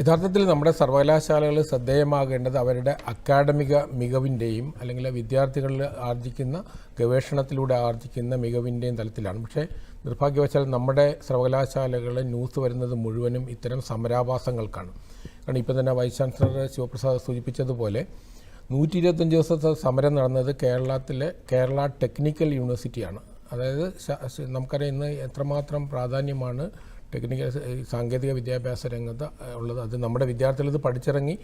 യഥാർത്ഥത്തിൽ നമ്മുടെ സർവകലാശാലകൾ ശ്രദ്ധേയമാകേണ്ടത് അവരുടെ അക്കാഡമിക മികവിന്റെയും അല്ലെങ്കിൽ വിദ്യാർത്ഥികളിൽ ആർജിക്കുന്ന ഗവേഷണത്തിലൂടെ ആർജിക്കുന്ന മികവിന്റെയും തലത്തിലാണ്. പക്ഷേ നിർഭാഗ്യവശാൽ നമ്മുടെ സർവകലാശാലകളിൽ ന്യൂസ് വരുന്നത് മുഴുവനും ഇത്തരം സമരാഭാസങ്ങൾക്കാണ്. കാരണം ഇപ്പം തന്നെ വൈസ് ചാൻസലർ ശിവപ്രസാദ് സൂചിപ്പിച്ചതുപോലെ നൂറ്റി ഇരുപത്തഞ്ച് ദിവസത്തെ സമരം നടന്നത് കേരളത്തിലെ കേരള ടെക്നിക്കൽ യൂണിവേഴ്സിറ്റിയാണ്. അതായത് നമുക്കറിയാം ഇന്ന് എത്രമാത്രം പ്രാധാന്യമാണ് ടെക്നിക്കൽ സാങ്കേതിക വിദ്യാഭ്യാസ രംഗത്ത് ഉള്ളത് അത് നമ്മുടെ വിദ്യാർത്ഥികൾ ഇത് പഠിച്ചിറങ്ങി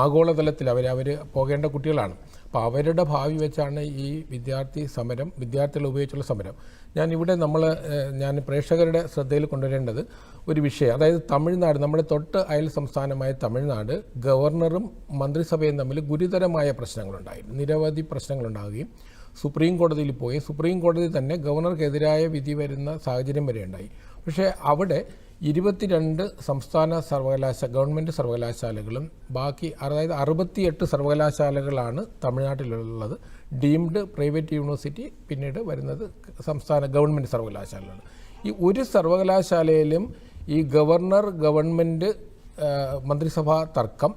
ആഗോളതലത്തിൽ അവർ അവർ പോകേണ്ട കുട്ടികളാണ്. അപ്പോൾ അവരുടെ ഭാവി വെച്ചാണ് ഈ വിദ്യാർത്ഥി സമരം വിദ്യാർത്ഥികൾ ഉപയോഗിച്ചുള്ള സമരം. ഞാൻ ഇവിടെ നമ്മൾ ഞാൻ പ്രേക്ഷകരുടെ ശ്രദ്ധയിൽ കൊണ്ടുവരേണ്ടത് ഒരു വിഷയം. അതായത് തമിഴ്നാട് നമ്മുടെ തൊട്ട് അയൽ സംസ്ഥാനമായ തമിഴ്നാട് ഗവർണറും മന്ത്രിസഭയും തമ്മിൽ ഗുരുതരമായ പ്രശ്നങ്ങളുണ്ടായിരുന്നു. നിരവധി പ്രശ്നങ്ങളുണ്ടാവുകയും സുപ്രീം കോടതിയിൽ പോയി. സുപ്രീം കോടതി തന്നെ ഗവർണർക്കെതിരായ വിധി വരുന്ന സാഹചര്യം വരെ ഉണ്ടായി പക്ഷേ അവിടെ ഇരുപത്തിരണ്ട് സംസ്ഥാന സർവകലാശാല ഗവൺമെന്റ് സർവകലാശാലകളും ബാക്കി അതായത് അറുപത്തിയെട്ട് സർവകലാശാലകളാണ് തമിഴ്നാട്ടിലുള്ളത്. ഡീംഡ് പ്രൈവറ്റ് യൂണിവേഴ്സിറ്റി പിന്നീട് വരുന്നത് സംസ്ഥാന ഗവൺമെന്റ് സർവകലാശാലകളാണ്. ഈ ഒരു സർവകലാശാലയിലും ഈ ഗവർണർ ഗവൺമെന്റ് മന്ത്രിസഭാ തർക്കം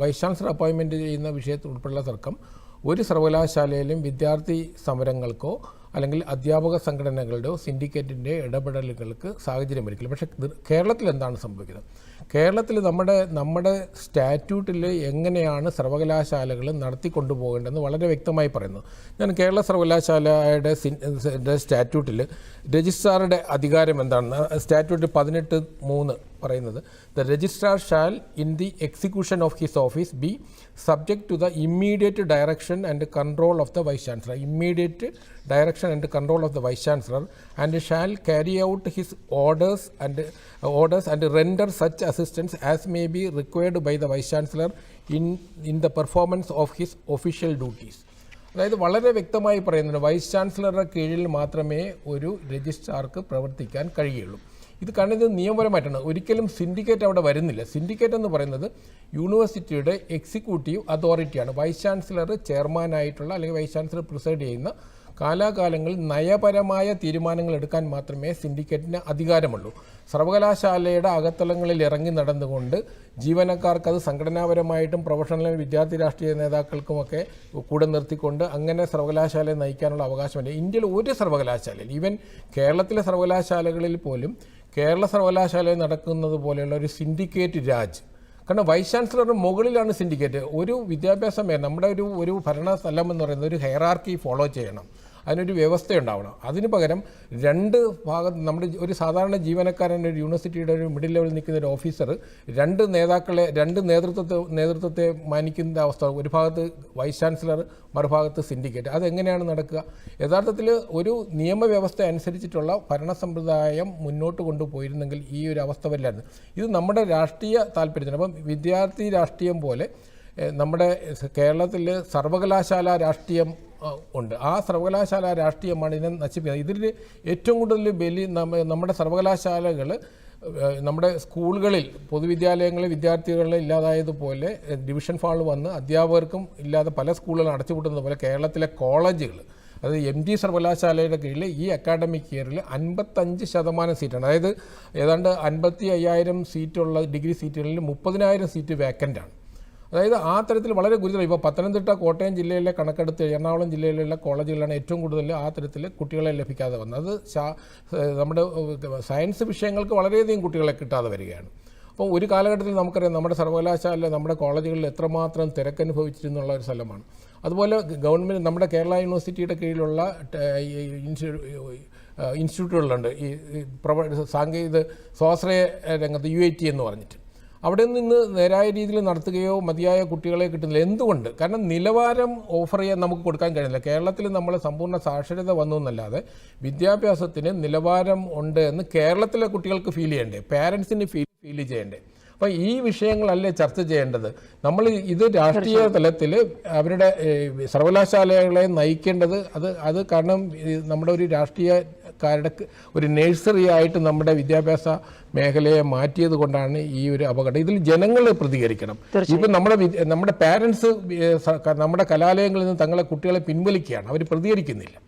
വൈസ് ചാൻസലർ അപ്പോയിൻമെന്റ് ചെയ്യുന്ന വിഷയത്തിൽ ഉൾപ്പെടെയുള്ള തർക്കം ഒരു സർവകലാശാലയിലും വിദ്യാർത്ഥി സമരങ്ങൾക്കോ അല്ലെങ്കിൽ അധ്യാപക സംഘടനകളുടെയോ സിൻഡിക്കേറ്റിന്റെ ഇടപെടലുകൾക്ക് സാഹചര്യം ഒരുക്കില്ല. പക്ഷേ കേരളത്തിൽ എന്താണ് സംഭവിക്കുന്നത്? കേരളത്തിൽ നമ്മുടെ നമ്മുടെ സ്റ്റാറ്റ്യൂട്ടിൽ എങ്ങനെയാണ് സർവകലാശാലകൾ നടത്തിക്കൊണ്ടുപോകേണ്ടതെന്ന് വളരെ വ്യക്തമായി പറയുന്നു. ഞാൻ കേരള സർവകലാശാലയുടെ സ്റ്റാറ്റ്യൂട്ടിൽ രജിസ്ട്രാറുടെ അധികാരം എന്താണെന്ന് സ്റ്റാറ്റ്യൂട്ട് പതിനെട്ട് മൂന്ന് പറയുന്നത്. The registrar shall in the execution of his office be subject to the immediate direction and control of the vice chancellor immediate direction and control of the vice chancellor and shall carry out his orders and orders and render such assistance as may be required by the vice chancellor in in the performance of his official duties അതായത് വളരെ വ്യക്തമായി പറയുന്നുണ്ട് vice ചാൻസലറുടെ കീഴിൽ മാത്രമേ ഒരു രജിസ്ട്രാർക്ക് പ്രവർത്തിക്കാൻ കഴിയുള്ളൂ. ഇത് കാരണം ഇത് നിയമപരമായിട്ടാണ്. ഒരിക്കലും സിൻഡിക്കേറ്റ് അവിടെ വരുന്നില്ല. സിൻഡിക്കേറ്റ് എന്ന് പറയുന്നത് യൂണിവേഴ്സിറ്റിയുടെ എക്സിക്യൂട്ടീവ് അതോറിറ്റിയാണ് വൈസ് ചാൻസലർ ചെയർമാനായിട്ടുള്ള അല്ലെങ്കിൽ വൈസ് ചാൻസലർ പ്രിസൈഡ് ചെയ്യുന്ന കാലാകാലങ്ങളിൽ നയപരമായ തീരുമാനങ്ങൾ എടുക്കാൻ മാത്രമേ സിൻഡിക്കേറ്റിന് അധികാരമുള്ളൂ. സർവകലാശാലയുടെ അകത്തലങ്ങളിൽ ഇറങ്ങി നടന്നുകൊണ്ട് ജീവനക്കാർക്ക് അത് സംഘടനാപരമായിട്ടും പ്രൊഫഷണൽ വിദ്യാർത്ഥി രാഷ്ട്രീയ നേതാക്കൾക്കുമൊക്കെ കൂടെ നിർത്തിക്കൊണ്ട് അങ്ങനെ സർവകലാശാലയെ നയിക്കാനുള്ള അവകാശമില്ല. ഇന്ത്യയിൽ ഒരു സർവകലാശാലയിൽ ഈവൻ കേരളത്തിലെ സർവകലാശാലകളിൽ പോലും കേരള സർവകലാശാലയിൽ നടക്കുന്നത് പോലെയുള്ള ഒരു സിൻഡിക്കേറ്റ് രാജ്. കാരണം വൈസ് ചാൻസലറുടെ മുകളിലാണ് സിൻഡിക്കേറ്റ്. ഒരു വിദ്യാഭ്യാസ മേഖല നമ്മുടെ ഒരു ഒരു ഭരണ സ്ഥലം എന്ന് പറയുന്നത് ഒരു ഹെയറാർക്കി ഫോളോ ചെയ്യണം. അതിനൊരു വ്യവസ്ഥ ഉണ്ടാവണം അതിന് പകരം രണ്ട് ഭാഗത്ത് നമ്മുടെ ഒരു സാധാരണ ജീവനക്കാരൻ ഒരു യൂണിവേഴ്സിറ്റിയുടെ ഒരു മിഡിൽ ലെവലിൽ നിൽക്കുന്ന ഒരു ഓഫീസർ രണ്ട് നേതാക്കളെ രണ്ട് നേതൃത്വത്തെ നേതൃത്വത്തെ മാനിക്കുന്ന അവസ്ഥ. ഒരു ഭാഗത്ത് വൈസ് ചാൻസലർ മറുഭാഗത്ത് സിൻഡിക്കേറ്റ് അതെങ്ങനെയാണ് നടക്കുക? യഥാർത്ഥത്തിൽ ഒരു നിയമവ്യവസ്ഥ അനുസരിച്ചിട്ടുള്ള ഭരണ സമ്പ്രദായം മുന്നോട്ട് കൊണ്ടുപോയിരുന്നെങ്കിൽ ഈ ഒരു അവസ്ഥ വരില്ലായിരുന്നു. ഇത് നമ്മുടെ രാഷ്ട്രീയ താല്പര്യത്തിന് അപ്പം വിദ്യാർത്ഥി രാഷ്ട്രീയം പോലെ നമ്മുടെ കേരളത്തിൽ സർവകലാശാല രാഷ്ട്രീയം ഉണ്ട്. ആ സർവകലാശാല രാഷ്ട്രീയമാണ് ഇതിനെ നശിപ്പിക്കുന്നത്. ഇതിൽ ഏറ്റവും കൂടുതൽ ബലി നമ്മുടെ സർവകലാശാലകൾ നമ്മുടെ സ്കൂളുകളിൽ പൊതുവിദ്യാലയങ്ങളിൽ വിദ്യാർത്ഥികളിൽ ഇല്ലാതായതുപോലെ ഡിവിഷൻ ഫാൾ വന്ന് അധ്യാപകർക്കും ഇല്ലാതെ പല സ്കൂളുകളും അടച്ചുപൂട്ടുന്നത് പോലെ കേരളത്തിലെ കോളേജുകൾ അതായത് എം ജി സർവകലാശാലയുടെ കീഴിൽ ഈ അക്കാഡമിക് ഇയറിൽ അൻപത്തഞ്ച് ശതമാനം സീറ്റാണ്. അതായത് ഏതാണ്ട് അൻപത്തി അയ്യായിരം സീറ്റുള്ള ഡിഗ്രി സീറ്റുകളിൽ മുപ്പതിനായിരം സീറ്റ് വേക്കന്റാണ്. അതായത് ആ തരത്തിൽ വളരെ ഗുരുതരം. ഇപ്പോൾ പത്തനംതിട്ട കോട്ടയം ജില്ലയിലെ കണക്കെടുത്ത് എറണാകുളം ജില്ലയിലുള്ള കോളേജുകളാണ് ഏറ്റവും കൂടുതൽ ആ തരത്തിൽ കുട്ടികളെ ലഭിക്കാതെ വന്നത്. അത് നമ്മുടെ സയൻസ് വിഷയങ്ങൾക്ക് വളരെയധികം കുട്ടികളെ കിട്ടാതെ വരികയാണ്. അപ്പോൾ ഒരു കാലഘട്ടത്തിൽ നമുക്കറിയാം നമ്മുടെ സർവകലാശാല നമ്മുടെ കോളേജുകളിൽ എത്രമാത്രം തിരക്കനുഭവിച്ചിരുന്നുള്ള ഒരു സ്ഥലമാണ്. അതുപോലെ ഗവൺമെന്റ് നമ്മുടെ കേരള യൂണിവേഴ്സിറ്റിയുടെ കീഴിലുള്ള ഇൻസ്റ്റിറ്റ്യൂട്ടുകളുണ്ട്. ഈ പ്രവ സാങ്കേതിക സ്വാശ്രയ രംഗത്ത് യു ടി എന്ന് പറഞ്ഞിട്ട്. അവിടെ നിന്ന് നേരായ രീതിയിൽ നടത്തുകയോ മതിയായ കുട്ടികളെ കിട്ടുന്നില്ല. എന്തുകൊണ്ട്? കാരണം നിലവാരം ഓഫർ ചെയ്യാൻ നമുക്ക് കൊടുക്കാൻ കഴിയുന്നില്ല. കേരളത്തിൽ നമ്മൾ സമ്പൂർണ സാക്ഷരത വന്നു എന്നല്ലാതെ വിദ്യാഭ്യാസത്തിന് നിലവാരം ഉണ്ട് എന്ന് കേരളത്തിലെ കുട്ടികൾക്ക് ഫീൽ ചെയ്യണ്ടേ? പാരൻസിന് ഫീൽ ഫീൽ ചെയ്യണ്ടേ? അപ്പം ഈ വിഷയങ്ങളല്ലേ ചർച്ച ചെയ്യേണ്ടത്? നമ്മൾ ഇത് രാഷ്ട്രീയ തലത്തിൽ അവരുടെ സർവകലാശാലകളെ നയിക്കേണ്ടത് അത് അത് കാരണം നമ്മുടെ ഒരു രാഷ്ട്രീയക്കാരുടെ ക- ഒരു നഴ്സറി ആയിട്ട് നമ്മുടെ വിദ്യാഭ്യാസ മേഖലയെ മാറ്റിയത് കൊണ്ടാണ് ഈ ഒരു അപകടം. ഇതിൽ ജനങ്ങൾ പ്രതികരിക്കണം. ഇപ്പം നമ്മുടെ നമ്മുടെ പാരൻസ് നമ്മുടെ കലാലയങ്ങളിൽ നിന്ന് തങ്ങളെ കുട്ടികളെ പിൻവലിക്കുകയാണ്. അവർ പ്രതികരിക്കുന്നില്ല.